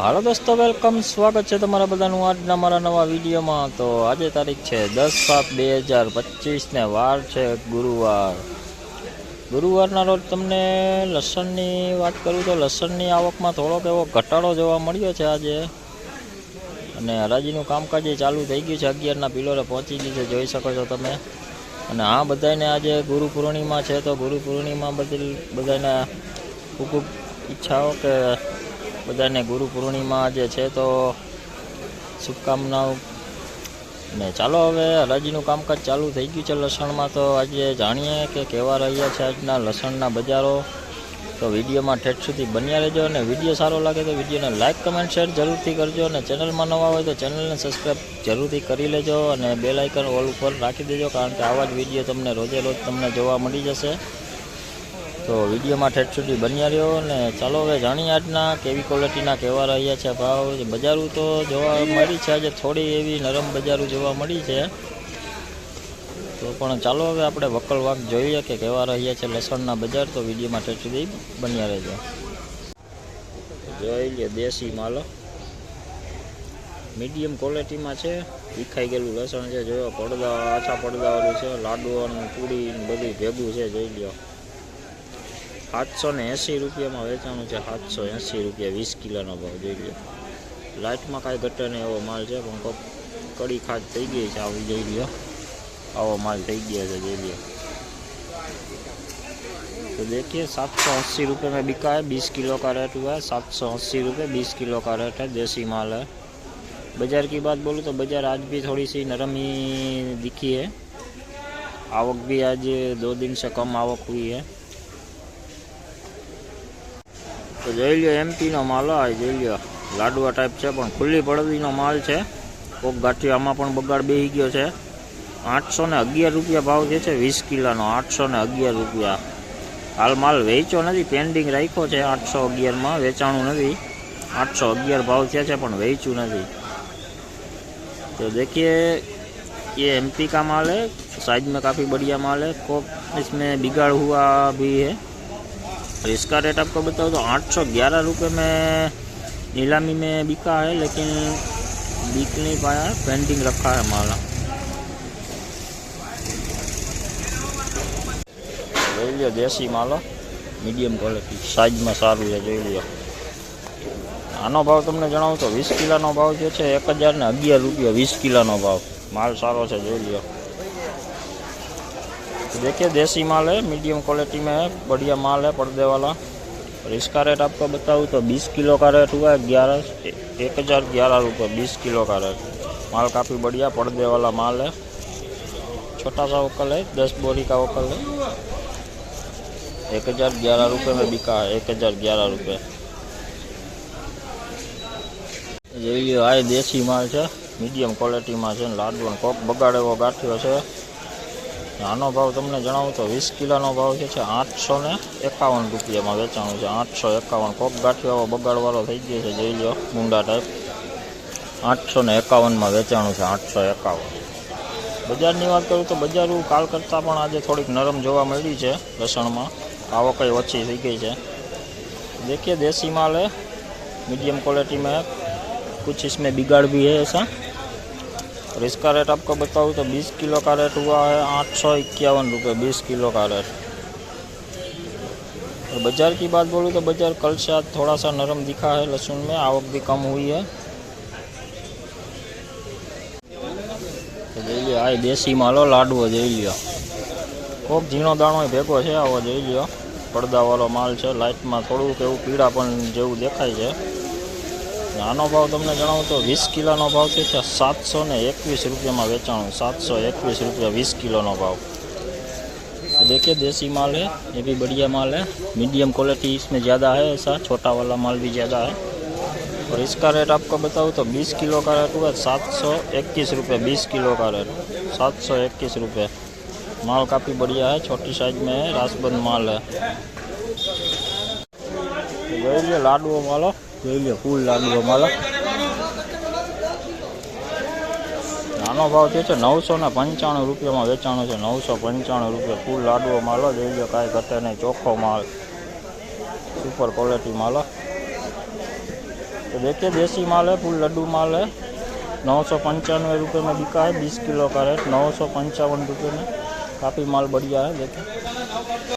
હાલો દોસ્તો વેલકમ સ્વાગત છે તમારા બધાનું આજના મારા નવા વિડીયોમાં તો આજે તારીખ છે દસ સાત બે હજાર પચીસને વાર છે ગુરુવાર ગુરુવારના રોજ તમને લસણની વાત કરું તો લસણની આવકમાં થોડોક એવો ઘટાડો જોવા મળ્યો છે આજે અને હરાજીનું કામકાજ એ ચાલુ થઈ ગયું છે અગિયારના પિલોરે પહોંચી ગઈ છે જોઈ શકો છો તમે અને આ બધાને આજે ગુરુ પૂર્ણિમા છે તો ગુરુ પૂર્ણિમા બધી બધાને ખૂબ ઈચ્છાઓ કે બધાને ગુરુ પૂર્ણિમા જે છે તો શુભકામનાઓ ને ચાલો હવે હરાજીનું કામકાજ ચાલુ થઈ ગયું છે લસણમાં તો આજે જાણીએ કે કેવા રહ્યા છે આજના લસણના બજારો તો વિડીયોમાં ઠેઠ સુધી બન્યા રહેજો અને વિડીયો સારો લાગે તો વિડીયોને લાઇક કમેન્ટ શેર જરૂરથી કરજો અને ચેનલમાં નવા હોય તો ચેનલને સબસ્ક્રાઈબ જરૂરથી કરી લેજો અને બેલાઇકન ઓલ ઉપર રાખી દેજો કારણ કે આવા જ વિડીયો તમને રોજે રોજ તમને જોવા મળી જશે તો વિડીયોમાં ઠેઠ સુધી બન્યા રહ્યો અને ચાલો હવે જાણીએ આજના કેવી ક્વોલિટીના કહેવા રહ્યા છે ભાવ બજારું તો જોવા મળી છે આજે થોડી એવી નરમ બજારું જોવા મળી છે તો પણ ચાલો હવે આપણે વકલ વકલવાક જોઈએ કે કહેવા રહ્યા છે લસણના બજાર તો વિડીયોમાં ઠેઠ સુધી બન્યા રહેજો જોઈ લે દેશી માલ મીડિયમ ક્વોલિટીમાં છે વિખાઈ ગયેલું લસણ છે જોયો પડદા આછા પડદાવાળું છે લાડુ અને પૂરી બધું ભેગું છે જોઈ લ્યો સાતસો ને એંસી રૂપિયામાં વેચાણું છે સાતસો એંસી રૂપિયા रुपया કિલોનો किलो ना भाव લાઇટમાં કાંઈ लाइट में कई घटने છે माल है कड़ी खाद थी गई है જોઈ લો આવો માલ થઈ ગયા છે જોઈ લો तो देखिए सात सौ अस्सी रुपये में बिका है बीस किलो का रेट हुआ है सात सौ अस्सी रुपये बीस किलो का रेट है देसी माल है बाज़ार की बात बोलूँ तो बाज़ार आज भी थोड़ी सी नरम ही दिखी है आवक भी आज दो दिन से कम आवक हुई है તો જોઈ લો એમપીનો માલ આ જોઈ લો લાડવા ટાઈપ છે પણ ખુલ્લી પડવીનો માલ છે કોક ગાંઠિયો આમાં પણ બગાડ બેહી ગયો છે આઠસો ને અગિયાર રૂપિયા ભાવ જે છે વીસ કિલોનો આઠસો ને અગિયાર રૂપિયા હાલ માલ વેચ્યો નથી પેન્ડિંગ રાખ્યો છે આઠસો અગિયારમાં વેચાણું નથી આઠસો અગિયાર ભાવ થયા છે પણ વેચ્યું નથી તો દેખીએ એ એમપી કા माल है साइज में काफ़ी बढ़िया माल है कोप इसमें बिगाड़ हुआ भी और तो इसका रेट आपको बताओ तो आठ सौ ग्यारह रुपये में नीलामी में बिका है लेकिन बिक नहीं पाया है पेंटिंग रखा है माला देसी माल मीडियम क्वालिटी साइज में सारूँ है जो लिया आनो भाव तुमने जनाव तो वीस किला भाव जो है एक हज़ार ने अगियार रुपया वीस किला भाव माल सारो है जो लिया देखिए देसी माल है मीडियम क्वालिटी में है बढ़िया माल है पर्दे वाला और इसका रेट आपको बताऊँ तो 20 किलो का रेट हुआ है ग्यारह एक हज़ार ग्यारह रुपये बीस किलो का रेट माल काफ़ी बढ़िया पर्दे वाला माल है छोटा सा वकल है दस बोरी का वकल है एक हज़ार ग्यारह रुपये में बिका है एक हज़ार ग्यारह रुपये જોઈએ આ माल માલ मीडियम क्वालिटी ક્વોલિટીમાં लाडू कोक बगाड़े वो गाठियों से આનો ભાવ તમને જણાવું તો વીસ કિલોનો ભાવ જે છે આઠસો ને એકાવન રૂપિયામાં વેચાણું છે આઠસો એકાવન કોક ગાંઠિયાઓ બગાડવાળો થઈ ગયો છે જોઈ લો ગુંડા ટાઈપ આઠસો ને એકાવનમાં વેચાણું છે આઠસો એકાવન બજારની વાત કરું તો બજાર કાલ કરતાં પણ આજે થોડીક નરમ જોવા મળી છે લસણમાં આવકઈ ઓછી થઈ ગઈ છે દેખીએ દેશી માલ है मीडियम क्वालिटी में है कुछ इसमें बिगाड़ भी और इसका रेट आपको बताऊँ तो 20 किलो का रेट हुआ है आठ सौ इक्यावन रुपये बीस किलो का रेट और बाज़ार की बात बोलूँ तो बाज़ार कल से आज थोड़ा सा नरम दिखा है लहसुन में आवक भी कम हुई है જઈ લ્યો આ દેશી માલો લાડવો જઈ લ્યો કોક ઝીણો દાણો ભેગો છે આવો જઈ લ્યો પડદાવાળો માલ છે લાઇટમાં થોડુંક એવું પીળાપણ જેવું દેખાય છે અને આનો ભાવ તમને જણાવું તો વીસ भाव के सात सौ एक ને में રૂપિયામાં सात सौ एक રૂપિયા वीस किलो ભાव देखिए देसी माल है ये भी बढ़िया माल है मीडियम क्वालिटी इसमें ज़्यादा है ऐसा छोटा वाला माल भी ज़्यादा है और इसका रेट आपको बताऊँ तो 20 किलो का रेट हुआ सात सौ इक्कीस रुपये बीस किलो का रेट सात सौ इक्कीस रुपये माल काफ़ी बढ़िया है छोटी साइज में है रासबंद माल है लाडू वालों વેલીયા ફૂલ લાડવો માલ નાનો ભાવ છે 995 રૂપિયામાં વેચાણો છે 995 રૂપિયા ફૂલ લાડવો માલ દેજો કાય કરતા ને ચોખો માલ સુપર ક્વોલિટી માલ તો દેખ્યો દેશી માલ હે ફૂલ લડડુ માલ હે 995 રૂપિયામાં બિકા હે 20 કિલો કારટ 955 રૂપિયામાં કાપી માલ બઢિયા હે દેખાય